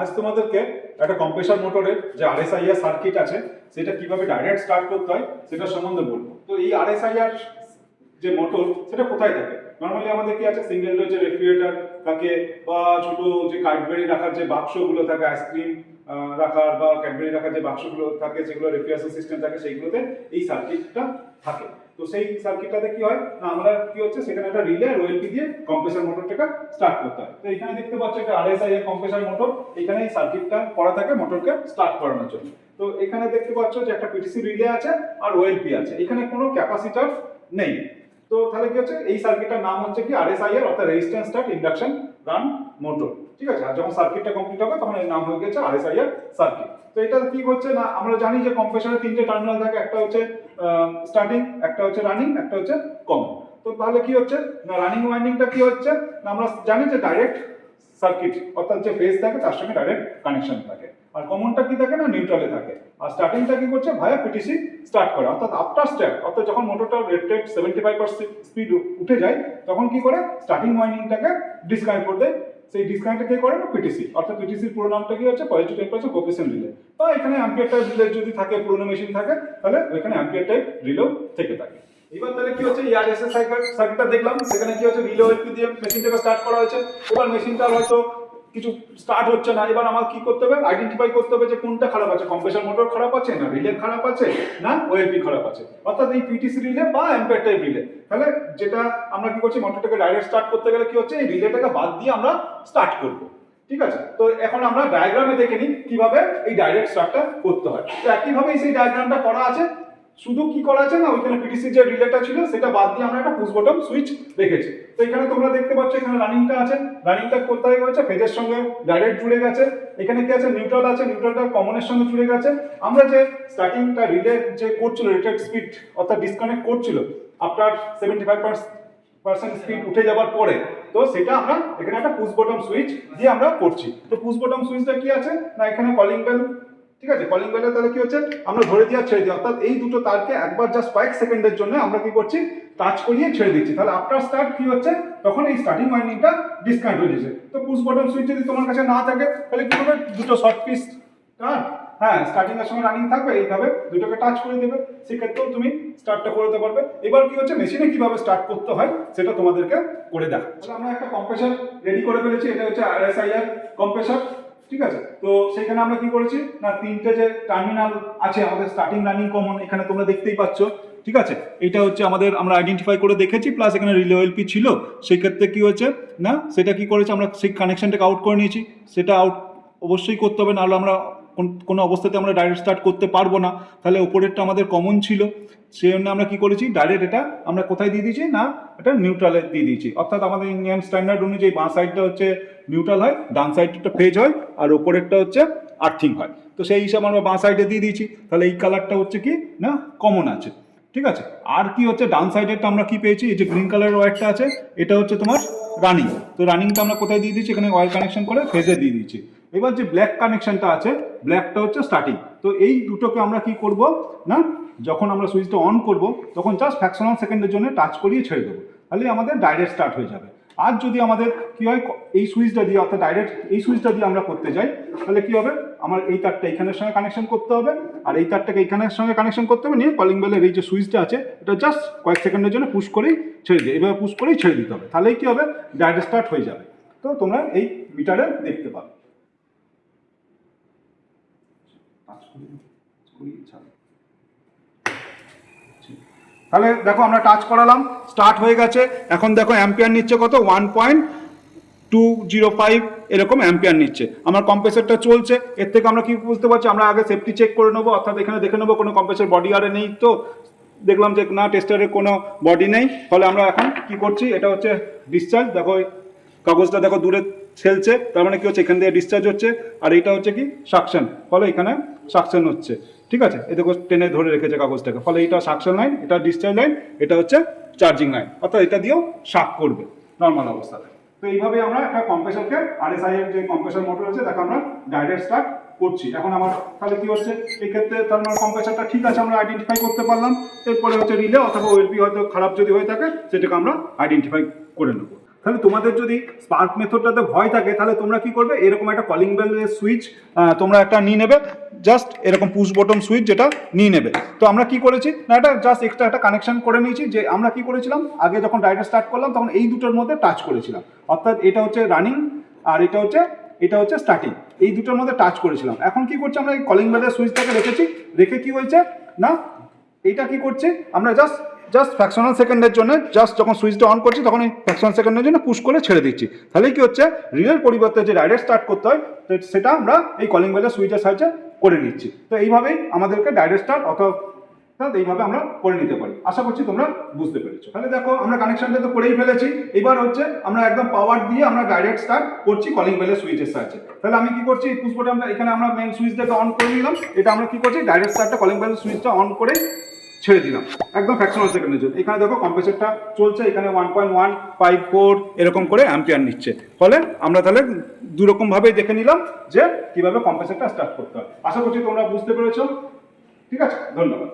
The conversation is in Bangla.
আজ তোমাদেরকে একটা কম্প্রেসার মোটরের যে আরএসআইআর সার্কিট আছে, সেটা কীভাবে ডাইরেক্ট স্টার্ট করতে হয় সেটা সম্বন্ধে বলব। তো এই আরএসআইআর যে মোটর সেটা কোথায় থাকে? নর্মালি আমাদের কি আছে? সিঙ্গেল ডোর যে রেফ্রিজারেটর থাকে, বা ছোট যে ক্যাডবেরি রাখার যে বাক্সগুলো থাকে আইসক্রিম রাখার বা ক্যাডবেরি রাখার যে বাক্সগুলো থাকে, যেগুলো রেফ্রিজারেশন সিস্টেম থাকে, সেইগুলোতে এই সার্কিটটা থাকে। তো সেই সার্কিটটাতে কি হয়? না, আমরা কি হচ্ছে? সেখানে একটা রিলে ওএলপি দিয়ে কম্প্রেসার মোটরটাকে স্টার্ট করতে হয়। তো এখানে দেখতে পাচ্ছ একটা আরএসআই এর কম্প্রেসার মোটর এখানে সার্কিটটা করা থাকে মোটরকে স্টার্ট করানোর জন্য। তো এখানে দেখতে পাচ্ছ যে একটা পিটিসি রিলে আছে আর ওএলপি আছে। এখানে কোনো ক্যাপাসিটার নেই। তো তাহলে কি হচ্ছে? এই সার্কিটটার নাম হচ্ছে কি আরএসআইআর অর্থাৎ resistance start induction run motor ঠিক আছে? আর যখন সার্কিটটা কমপ্লিট হবে, তখন এর নাম হয়ে গেছে আরএসআইআর সার্কিট তো এটা কি হচ্ছে না, আমরা জানি যে কম্প্রেসারের তিনটে টার্মিনাল থাকে, একটা হচ্ছে স্টার্টিং একটা হচ্ছে রানিং একটা হচ্ছে কমন তো তাহলে কি হচ্ছে? না রানিং ওয়াইন্ডিংটা কি হচ্ছে? না, আমরা জানি যে ডাইরেক্ট সার্কিট অর্থাৎ যে ফেজ থাকে, তার সঙ্গে ডাইরেক্ট কানেকশন থাকে। আর কমনটা কি থাকে না নিউট্রালে থাকে। আর স্টার্টিংটা কি করছে? ভায়া পিটিসি স্টার্ট করে। অর্থাৎ আফটার স্ট্যাপ অর্থাৎ যখন মোটরটা rate rate seventy five percent speed উঠে যায়, তখন কি করে? স্টার্টিং ওয়াইন্ডিংটাকে ডিসকানেক্ট করে দেয়। সেই ডিসকানেক্টটা কে করে না? পিটিসি অর্থাৎ পিটিসির পুরো নামটা কি হচ্ছে? পজিটিভ টেম্পারেচার কোপিসেন্ট রিলে বা এখানে অ্যাম্পিয়ার টাইপ রিলে যদি থাকে, পুরোনো মেশিন থাকে, তাহলে ওইখানে অ্যাম্পিয়ার টাইপ রিলেও থেকে থাকে। এবার তাহলে কি হচ্ছে? ইয়ারএসএস সার্কিট সার্কিটটা দেখলাম। সেখানে কি হচ্ছে? রিলে ওএলপি দিয়ে মেশিনটাকে স্টার্ট করা হয়েছে। এবার মেশিনটা হয়তো কিছু স্টার্ট হচ্ছে না। এবার আমার কি করতে হবে? আইডেন্টিফাই করতে হবে যে কোনটা খারাপ আছে। কম্প্রেসার মোটর খারাপ আছে না রিলে খারাপ আছে না ওএলপি খারাপ আছে? অর্থাৎ এই পিটিসি রিলে বা অ্যাম্পিয়ার টাইপ রিলে তাহলে যেটা আমরা কি করছি? মোটরটাকে ডাইরেক্ট স্টার্ট করতে গেলে কি হচ্ছে? এই রিলেটাকে বাদ দিয়ে আমরা স্টার্ট করব। ঠিক আছে? তো এখন আমরা ডায়াগ্রামে দেখে নিই কীভাবে এই ডাইরেক্ট স্টার্টটা করতে হয়। তো একইভাবে সেই ডায়াগ্রামটা করা আছে। শুধু কি করা আছে না, ওইখানে পিটিসি যে রিলেটা ছিল, সেটা বাদ দিয়ে আমরা একটা পুশ বটম সুইচ রেখেছি। তো এখানে তোমরা দেখতে পাচ্ছ, এখানে রানিংটা আছে। রানিংটা কোথায় গেছে ফেজের সঙ্গে ডাইরেক্ট জুড়ে গেছে। এখানে কি আছে? নিউট্রাল আছে নিউট্রালটা কমনের সঙ্গে জুড়ে গেছে। আমরা যে স্টার্টিংটা রিলে যে করছিল রেটেড স্পিড অর্থাৎ ডিসকানেক্ট করছিল after seventy five percent speed উঠে যাওয়ার পরে, তো সেটা আমরা এখানে একটা পুশ বটম সুইচ দিয়ে আমরা করছি। তো পুশ বটম সুইচটা কি আছে? না, এখানে কলিং বেল ঠিক আছে কলিং বেলে তাহলে কি হচ্ছে? আমরা ধরে দিয়ে ছেড়ে দিই অর্থাৎ এই দুটো তারকে একবার জাস্ট কয়েক সেকেন্ডের জন্য আমরা কি করছি? টাচ করিয়ে ছেড়ে দিচ্ছি। তাহলে আফটার স্টার্ট কি হচ্ছে? তখন এই স্টার্টিং ওয়াইন্ডিংটা ডিসকানেক্ট হয়ে যাচ্ছে। তো পুশ বটম সুইচ যদি তোমার কাছে না থাকে, তাহলে কি হবে? দুটো শর্ট পিস হ্যাঁ স্টার্টিং এর সময় রানিং থাকবে, এইভাবে দুটোকে টাচ করে দেবে। সেক্ষেত্রেও তুমি স্টার্টটা করে দিতে পারবে। এবার কি হচ্ছে? মেশিনে কীভাবে স্টার্ট করতে হয়, সেটা তোমাদেরকে করে দেখা আমরা একটা কম্প্রেসার রেডি করে ফেলেছি। এটা হচ্ছে R S I R compressor ঠিক আছে? তো সেখানে আমরা কি করেছি? না, তিনটে যে টার্মিনাল আছে, আমাদের স্টার্টিং রানিং কমন এখানে তোমরা দেখতেই পাচ্ছ, ঠিক আছে? এটা হচ্ছে আমাদের আমরা আইডেন্টিফাই করে দেখেছি প্লাস এখানে রিলে পি ছিল। সেক্ষেত্রে কি হয়েছে? না, সেটা কি করেছে? আমরা সেই কানেকশনটাকে আউট করে নিয়েছি। সেটা আউট অবশ্যই করতে হবে, নাহলে আমরা কোন- অবস্থাতে আমরা ডাইরেক্ট স্টার্ট করতে পারব না, তাহলে ওপরেরটা আমাদের কমন ছিল। সেই জন্য আমরা কি করেছি? ডাইরেক্ট এটা আমরা কোথায় দিয়ে দিয়েছি? না, এটা নিউট্রালে দিয়ে দিয়েছি। অর্থাৎ আমাদের ইন্ডিয়ান স্ট্যান্ডার্ড অনুযায়ী বাঁ সাইডটা হচ্ছে নিউট্রাল হয়, ডান সাইডটা ফেজ হয়, আর ওপরেরটা হচ্ছে আর্থিং হয়। তো সেই হিসাবে আমরা বাঁ সাইডে দিয়ে দিয়েছি। তাহলে এই কালারটা হচ্ছে কি? না কমন আছে। ঠিক আছে? আর কি হচ্ছে? ডান সাইডেরটা আমরা কি পেয়েছি? এই যে গ্রিন কালারের ওয়্যারটা আছে, এটা হচ্ছে তোমার রানিং তো রানিংটা আমরা কোথায় দিয়ে দিচ্ছি এখানে ওয়্যার কানেকশন করে ফেজে দিয়ে দিচ্ছি এবার যে ব্ল্যাক কানেকশনটা আছে ব্ল্যাকটা হচ্ছে স্টার্টিং তো এই দুটোকে আমরা কি করব? না, যখন আমরা সুইচটা অন করব, তখন জাস্ট ফ্যাকশনাল সেকেন্ডের জন্য টাচ করিয়ে ছেড়ে দেবো। তাহলে আমাদের ডাইরেক্ট স্টার্ট হয়ে যাবে। আর যদি আমাদের কি হয়, এই সুইচটা দিয়ে অর্থাৎ ডাইরেক্ট এই সুইচটা দিয়ে আমরা করতে যাই, তাহলে কি হবে? আমার এই তারটা এখানের সঙ্গে কানেকশন করতে হবে, আর এই তারটাকে এইখানের সঙ্গে কানেকশন করতে হবে, নিয়ে কলিং বেলের এই যে সুইচটা আছে, এটা জাস্ট কয়েক সেকেন্ডের জন্য পুশ করেই ছেড়ে দিয়ে এভাবে পুশ করেই ছেড়ে দিতে হবে। তাহলেই কি হবে? ডাইরেক্ট স্টার্ট হয়ে যাবে। তো তোমরা এই মিটারে দেখতে পাবে। তাহলে দেখো আমরা টাচ করালাম স্টার্ট হয়ে গেছে। এখন দেখো অ্যাম্পিয়ার নিচ্ছে কত? One point two zero five এরকম অ্যাম্পিয়ার নিচ্ছে। আমার কম্প্রেসারটা চলছে, এর থেকে আমরা কি বুঝতে পারছি? আমরা আগে সেফটি চেক করে নেব, অর্থাৎ এখানে দেখে নেব কোনো কম্প্রেসার বডি আরে নেই তো। দেখলাম যে না টেস্টারের কোনো বডি নেই। ফলে আমরা এখন কি করছি? এটা হচ্ছে ডিসচার্জ দেখো কাগজটা দেখো দূরে ছেলছে তার মানে কি হচ্ছে? এখান থেকে ডিসচার্জ হচ্ছে, আর এটা হচ্ছে কি? সাকশন ফলে এখানে সাকশন হচ্ছে। ঠিক আছে? এ দেখো, টেনে ধরে রেখেছে কাগজটাকে। ফলে এটা সাকশন লাইন এটা ডিসচার্জ লাইন এটা হচ্ছে চার্জিং লাইন অর্থাৎ এটা দিয়েও শাক করবে। নর্মাল অবস্থাতে তো এইভাবে আমরা একটা কম্প্রেসারকে আরএসআই এর যে কম্প্রেসার মোটর আছে, তাকে আমরা ডাইরেক্ট স্টার্ট করছি। এখন আমার তাহলে কি হচ্ছে? এই ক্ষেত্রে তার মানে কম্প্রেসারটা ঠিক আছে, আমরা আইডেন্টিফাই করতে পারলাম। এরপরে হচ্ছে রিলে অথবা ওয়েলপি হয়তো খারাপ যদি হয়ে থাকে, সেটাকে আমরা আইডেন্টিফাই করে নেব। তাহলে তোমাদের যদি স্পার্ক মেথডটাতে ভয় থাকে, তাহলে তোমরা কি করবে? এরকম একটা কলিং বেলের সুইচ তোমরা একটা নিয়ে নেবে। জাস্ট এরকম পুশ বটন সুইচ যেটা নিয়ে নেবে। তো আমরা কি করেছি? না, এটা জাস্ট এক্সট্রা একটা কানেকশন করে নিয়েছি যে আমরা কি করেছিলাম? আগে যখন ডাইরেক্ট স্টার্ট করলাম, তখন এই দুটোর মধ্যে টাচ করেছিলাম। অর্থাৎ এটা হচ্ছে রানিং আর এটা হচ্ছে এটা হচ্ছে স্টার্টিং এই দুটোর মধ্যে টাচ করেছিলাম। এখন কি করছি? আমরা এই কলিং বেলের সুইচটাকে রেখেছি। রেখে কি হয়েছে? না এটা কি করছে? আমরা জাস্ট জাস্ট ফ্র্যাকশনাল সেকেন্ডের জন্য জাস্ট যখন সুইচটা অন করছি, তখন এই ফ্র্যাকশনাল সেকেন্ডের জন্য পুশ করে ছেড়ে দিচ্ছি। তাহলে কি হচ্ছে? রিলের পরিবর্তে যে ডাইরেক্ট স্টার্ট করতে হয়, তো সেটা আমরা এই কলিং বেলের সুইচের সাহায্যে করে নিচ্ছি। তো এইভাবেই আমাদেরকে ডাইরেক্ট স্টার্ট অথবা এইভাবে আমরা করে নিতে পারি। আশা করছি তোমরা বুঝতে পেরেছ। তাহলে দেখো, আমরা কানেকশনটা তো করেই ফেলেছি। এবার হচ্ছে, আমরা একদম পাওয়ার দিয়ে আমরা ডাইরেক্ট স্টার্ট করছি কলিং বেলের সুইচের সাহায্যে। তাহলে আমি কি করছি? পুশ বাটনটা এখানে আমরা মেন সুইচটাকে অন করে নিলাম। এটা আমরা কি করছি? ডাইরেক্ট স্টার্টটা কলিং বেলের সুইচটা অন করে ছেড়ে দিলাম। একদম ফ্র্যাকশনাল সেকেন্ডের জন্য। এখানে দেখো কম্প্রেসারটা চলছে, এখানে one point one five four এরকম করে অ্যাম্পিয়ার নিচ্ছে। ফলে আমরা তাহলে দুরকমভাবে দেখে নিলাম যে কীভাবে কম্প্রেসারটা স্টার্ট করতে হয়। আশা করছি তোমরা বুঝতে পেরেছ। ঠিক আছে? ধন্যবাদ।